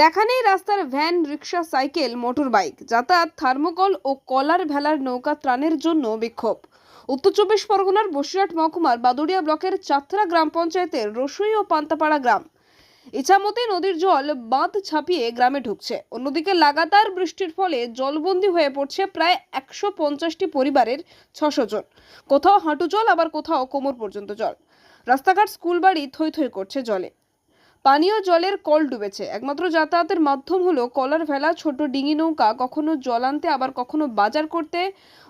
দেখা নেই রাস্তার van rickshaw cycle motor bike যাতায়াত, থার্মোকল ও কলার ভেলার নৌকা ত্রাণের জন্য বিক্ষোভ। উত্তর চব্বিশ পরগনার বসিরহাট মহকুমার বাদুড়িয়া ব্লকের চাত্রা গ্রাম পঞ্চায়েতের রসুই ও পান্তাপাড়া গ্রাম। ইছামতি নদীর জল বাঁধ ছাপিয়ে গ্রামে ঢুকছে। অন্যদিকে লাগাতার বৃষ্টির ফলে জলবন্দী হয়ে পড়ছে প্রায় একশো পঞ্চাশটি পরিবারের ছশো জন। কোথাও হাঁটু জল, আবার কোথাও কোমর পর্যন্ত জল। রাস্তাঘাট স্কুল বাড়ি থই থই করছে জলে। পানীয় জলের কল ডুবেছে। একমাত্র যাতায়াতের মাধ্যম হলো কলার ভেলা, ছোট ডিঙি নৌকা, কখনো জল আনতে, আবার কখনো বাজার করতে।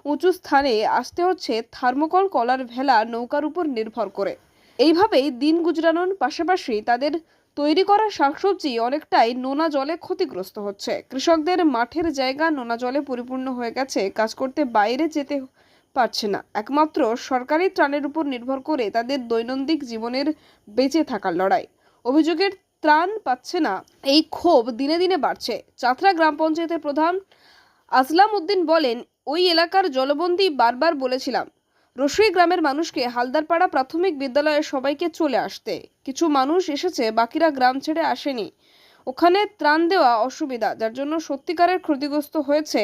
উঁচু স্থানে আসতে হচ্ছে থার্মোকল, কলার ভেলা নৌকার উপর নির্ভর করে। এইভাবেই দিন গুজরানোর পাশাপাশি তাদের তৈরি করা শাকসবজি অনেকটাই নোনা জলে ক্ষতিগ্রস্ত হচ্ছে। কৃষকদের মাঠের জায়গা নোনা জলে পরিপূর্ণ হয়ে গেছে, কাজ করতে বাইরে যেতে পারছে না। একমাত্র সরকারি ত্রাণের উপর নির্ভর করে তাদের দৈনন্দিন জীবনের বেঁচে থাকার লড়াই। অভিযোগের ত্রাণ পাচ্ছে না। এই ক্ষোভ দিনে দিনে বাড়ছে। চাতরা গ্রাম পঞ্চায়েতের প্রধান আসলাম উদ্দিন বলেন, ওই এলাকার জলবন্দি বারবার বলেছিলাম, রসুই গ্রামের মানুষকে হালদারপাড়া প্রাথমিক বিদ্যালয়ে সবাইকে চলে আসতে। কিছু মানুষ এসেছে, বাকিরা গ্রাম ছেড়ে আসেনি। ওখানে ত্রাণ দেওয়া অসুবিধা, যার জন্য সত্যিকারের ক্ষতিগ্রস্ত হয়েছে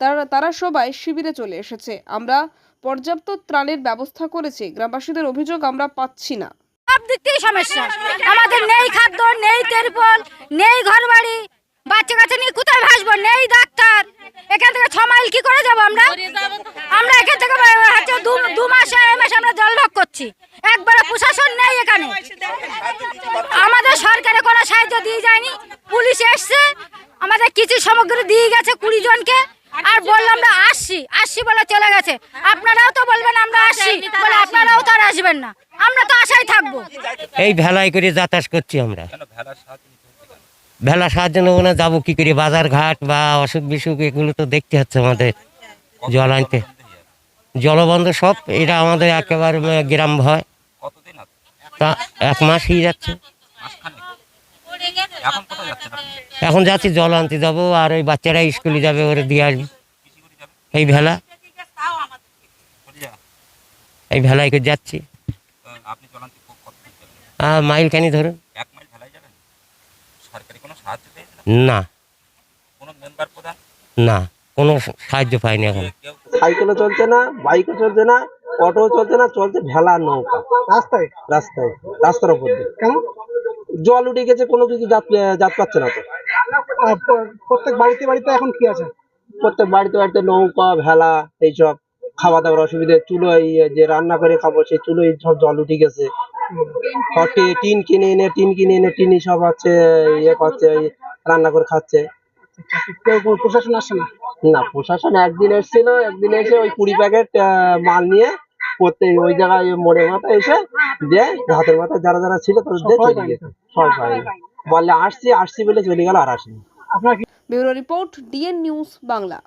তারা তারা সবাই শিবিরে চলে এসেছে। আমরা পর্যাপ্ত ত্রাণের ব্যবস্থা করেছি, গ্রামবাসীদের অভিযোগ আমরা পাচ্ছি না। সব দিক থেকে সমস্যা। আমাদের নেই খাদ্য, নেই তেরপল নেই ঘর বাচ্চা কাচ্চা নিয়ে কোথায় ভাসবো? নেই ডাক্তার। এখান থেকে ছ মাইল কি করে যাব আমরা? আমরা এখান থেকে হচ্ছে দু মাস এ মাস আমরা জলভোগ করছি। একবারে প্রশাসন নেই এখানে। আমাদের সরকারে কোনো সাহায্য দিয়ে যায়নি। পুলিশ এসছে। আমাদের কিছু সামগ্রী দিয়ে গেছে কুড়ি জনকে। আর বললাম আমরা আসছি আসছি বলে চলে গেছে। আপনারাও তো বলবেন আমরা আসছি বলে আপনারাও তো আর আসবেন না। আমরা তো আশায় থাকব। এই ভেলায় করে যাতায়াত করছি আমরা। ভেলা সাহায্য নেব না যাব কি করে? বাজার ঘাট বা অসুখ বিসুখ এগুলো তো দেখতে হচ্ছে আমাদের জল আনতে। জলবন্ধ সব এটা আমাদের একেবারে গ্রাম ভয় তা এক মাস হয়ে যাচ্ছে। এখন কোথায় যাচ্ছেন এখন যাচ্ছি জল আনতে যাব আর ওই বাচ্চারা স্কুলে যাবে ওরে দিয়ে আসবি। এই ভেলা। এই ভেলায় করে যাচ্ছি। মাইল কানি ধরুন। এক মাইল ভেলায় যাবেন? সরকারি কোনো সাহায্য পেয়েছেন না। কোনো মেম্বার প্রধান? না কোনো সাহায্য পাইনি এখন। সাইকেলও চলছে না বাইকও চলছে না অটোও চলছে না চলছে ভেলা নৌকা। রাস্তায় রাস্তায় রাস্তার উপর দিয়ে। কেন? জল উঠে গেছে কোনো কিছু যাত যাত পাচ্ছে না তো। প্রত্যেক বাড়িতে বাড়িতে এখন কি আছে? প্রত্যেক বাড়িতে বাড়িতে নৌকা ভেলা এইসব খাওয়া দাওয়ার অসুবিধা চুলো এই যে রান্না করে খাব সেই চুলো সব জল উঠে গেছে। টিন কিনে এনে টিন কিনে এনে টিনি সব হচ্ছে ইয়ে করছে রান্না করে খাচ্ছে। কেউ প্রশাসন আসছে না? না প্রশাসন একদিন এসেছিল একদিন এসে ওই কুড়ি প্যাকেট মাল নিয়ে প্রত্যেক ওই জায়গায় মোড়ের মাথায় এসে যে হাতের মাথায় যারা যারা ছিল তাদের দিয়ে চলে গেছে সব পায়নি বললে আসছি আসছি বলে চলে গেল আর আসেনি। আপনার কি bureau report DN news Bangla.